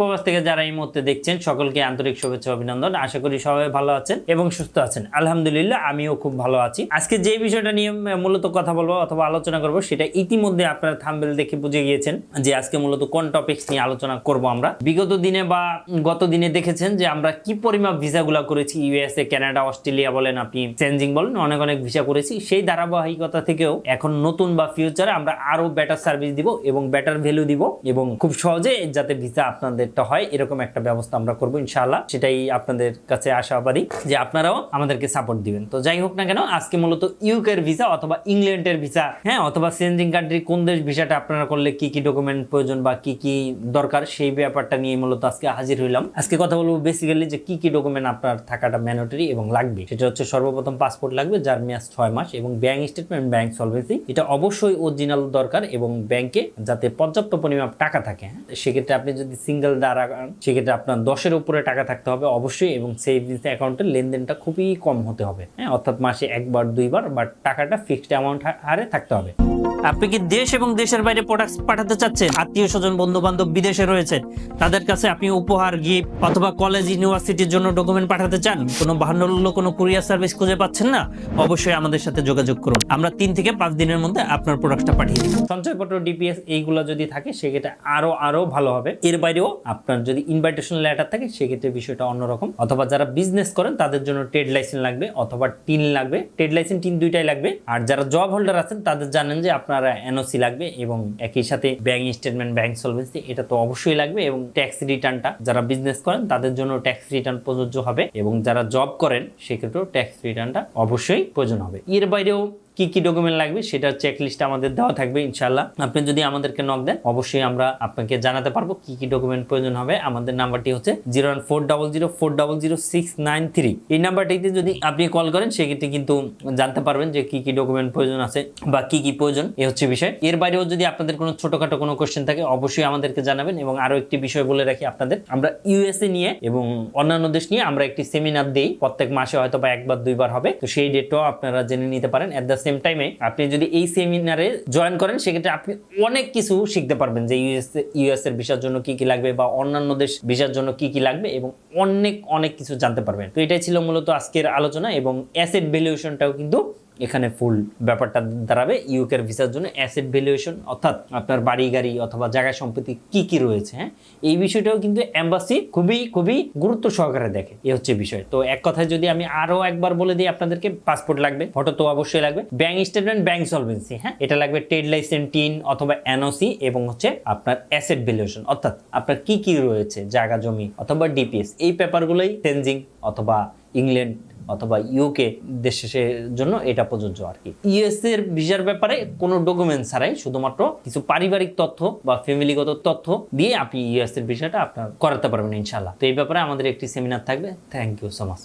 প্রবাস থেকে যারা এই মুহূর্তে দেখছেন, সকলকে আন্তরিক শুভেচ্ছা অভিনন্দন। আশা করি সবাই ভালো আছেন এবং সুস্থ আছেন। আলহামদুলিল্লাহ, আমিও খুব ভালো আছি। আজকে যে বিষয়টা নিয়ে মূলত কথা বলব অথবা আলোচনা করব, সেটা ইতিমধ্যে আপনারা থাম্বেল দেখে বুঝে গিয়েছেন যে আজকে মূলত কোন টপিকস নিয়ে আলোচনা করব আমরা। বিগত দিনে বা গত দিনে দেখেছেন যে আমরা কি পরিমাপ ভিসাগুলো করেছি, ইউএসএ, কানাডা, অস্ট্রেলিয়া বলেন আপনি চেঞ্জিং বলেন, অনেক অনেক ভিসা করেছি। সেই ধারাবাহিকতা থেকেও এখন নতুন বা ফিউচারে আমরা আরও বেটার সার্ভিস দিব এবং বেটার ভ্যালু দিব এবং খুব সহজে যাতে ভিসা আপনাদেরটা হয়, এরকম একটা ব্যবস্থা আমরা করব ইনশাআল্লাহ। সেটাই আপনাদের কাছে আশাবাদী যে আপনারাও আমাদেরকে সাপোর্ট দিবেন। তো যাই হোক না কেন, আজকে মূলত ইউকের ভিসা অথবা ইংল্যান্ডের ভিসা হ্যাঁ অথবা চেঞ্জিং কান্ট্রি কোন দেশ ভিসাটা আপনারা করলে কি কি ডকুমেন্ট প্রয়োজন বা কি কি দরকার, সেই ব্যাপারটা নিয়ে মূলত আজকে হাজির হইলাম। আজকে কথা বলব বেসিক্যালি যে কি কি ডকুমেন্ট আপনার থাকাটা ম্যান্ডেটরি এবং লাগবে। সেটা হচ্ছে সর্বপ্রথম পাসপোর্ট লাগবে, যার মেয়াদ ছয় মাস এবং ব্যাংক স্টেটমেন্ট ব্যাংক সলভেন্সি এটা অবশ্যই অরিজিনাল দরকার এবং ব্যাংকে যাতে পর্যাপ্ত পরিমাণ টাকা থাকে হ্যাঁ? সেক্ষেত্রে আপনি যদি সিঙ্গেল দ্বারা সেক্ষেত্রে আপনার দশের উপরে টাকা থাকতে হবে অবশ্যই এবং সেভিংস অ্যাকাউন্টের লেনদেনটা খুবই কম হতে হবে। হ্যাঁ অর্থাৎ মাসে একবার দুইবার বাট টাকাটা ফিক্সড অ্যামাউন্ট হারে থাকতে হবে। আপনি কি দেশ এবং দেশের বাইরে প্রোডাক্ট পাঠাতে চাচ্ছেন? আত্মীয় স্বজন বন্ধু বান্ধব বিদেশে তাদের কাছে আপনি উপহার গিফট অথবা কলেজ ইউনিভার্সিটির জন্য ডকুমেন্ট পাঠাতে চান? কোনো ভান্ডল্য কোনো কুরিয়ার সার্ভিস খুঁজে পাচ্ছেন না? অবশ্যই আমাদের সাথে যোগাযোগ করুন। আমরা তিন থেকে পাঁচ দিনের মধ্যে আপনার প্রোডাক্টটা পাঠিয়ে দিব সঞ্চয়পত্র ডিপিএস এইগুলো যদি থাকে সেক্ষেত্রে আরও আরও ভালো হবে। এর বাইরেও আপনার যদি ইনভাইটেশন লেটার থাকে, সেক্ষেত্রে বিষয়টা অন্যরকম। অথবা যারা বিজনেস করেন, তাদের জন্য ট্রেড লাইসেন্স লাগবে, অথবা টিন লাগবে। ট্রেড লাইসেন্স টিন দুইটাই লাগবে। আর যারা জব হোল্ডার আছেন, তাদের জানেন যে আপনারা এনওসি লাগবে এবং একই সাথে ব্যাংক স্টেটমেন্ট ব্যাংক সলভেন্সি এটা তো অবশ্যই লাগবে এবং ট্যাক্স রিটার্নটা যারা বিজনেস করেন, তাদের জন্য ট্যাক্স রিটার্ন প্রযোজ্য হবে এবং যারা জব করেন, সেক্ষেত্রেও ট্যাক্স রিটার্নটা অবশ্যই প্রয়োজন হবে। এর বাইরেও কি কি ডকুমেন্ট লাগবে সেটা চেক লিস্ট আমাদের দেওয়া থাকবে ইনশাল্লাহ আপনি যদি আমাদেরকে নক দেন, অবশ্যই আমরা আপনাকে জানাতে পারব কি কি ডকুমেন্ট প্রয়োজন হবে। আমাদের নাম্বারটি হচ্ছে zero one four double zero four double zero six nine three এই নাম্বারটিতে যদি আপনি কল করেন, সেক্ষেত্রে কিন্তু জানতে পারবেন যে কি কি ডকুমেন্ট প্রয়োজন আছে বা কি কি প্রয়োজন। এ হচ্ছে বিষয়। এর বাইরেও যদি আপনাদের কোনো ছোটখাটো কোনো কোশ্চেন থাকে, অবশ্যই আমাদেরকে জানাবেন এবং আরও একটি বিষয় বলে রাখি আপনাদের। আমরা ইউএসএ নিয়ে এবং অন্যান্য দেশ নিয়ে আমরা একটি সেমিনার দিই। প্রত্যেক মাসে হয়তো বা একবার, দুইবার হবে। তো সেই ডেটটাও আপনারা জেনে নিতে পারেন। এট দ্য সেম টাইমে আপনি যদি এই সেমিনারে জয়েন করেন, সেক্ষেত্রে আপনি অনেক কিছু শিখতে পারবেন যে ইউএস ইউএস এর ভিসার জন্য কি কি লাগবে বা অন্যান্য দেশ ভিসার জন্য কি কি লাগবে এবং অনেক অনেক কিছু জানতে পারবেন। তো এটাই ছিল মূলত আজকের আলোচনা এবং অ্যাসেট ভ্যালুয়েশনটাও কিন্তু এখানে ফুল ব্যাপারটা দাঁড়াবে ইউকের ভিসার জন্য অ্যাসেট ভ্যালুয়েশন অর্থাৎ আপনার বাড়ি, গাড়ি অথবা জায়গা সম্পত্তি কি কি রয়েছে হ্যাঁ? এই বিষয়টাও কিন্তু অ্যাম্বাসি খুবই খুবই গুরুত্ব সহকারে দেখে এ হচ্ছে বিষয়। তো এক কথায় যদি আমি আরও একবার বলে দিই আপনাদেরকে পাসপোর্ট লাগবে ফটো তো অবশ্যই লাগবে। ব্যাংক স্টেটমেন্ট ব্যাংক সলভেন্সি হ্যাঁ? এটা লাগবে ট্রেড লাইসেন্স টিন অথবা এনওসি এবং হচ্ছে আপনার অ্যাসেট ভ্যালুয়েশন অর্থাৎ আপনার কি কি রয়েছে, জায়গা, জমি অথবা ডিপিএস এই পেপারগুলোই চেঞ্জিং অথবা ইংল্যান্ড অথবা ইউকে দেশের জন্য এটা প্রযোজ্য আর কি। ইউএস এর ভিসার ব্যাপারে কোনো ডকুমেন্ট ছাড়াই শুধুমাত্র কিছু পারিবারিক তথ্য বা ফ্যামিলিগত তথ্য দিয়ে আপনি ইউএস এর ভিসাটা আপনার করাতে পারবেন ইনশাল্লাহ তো এই ব্যাপারে আমাদের একটি সেমিনার থাকবে। Thank you so much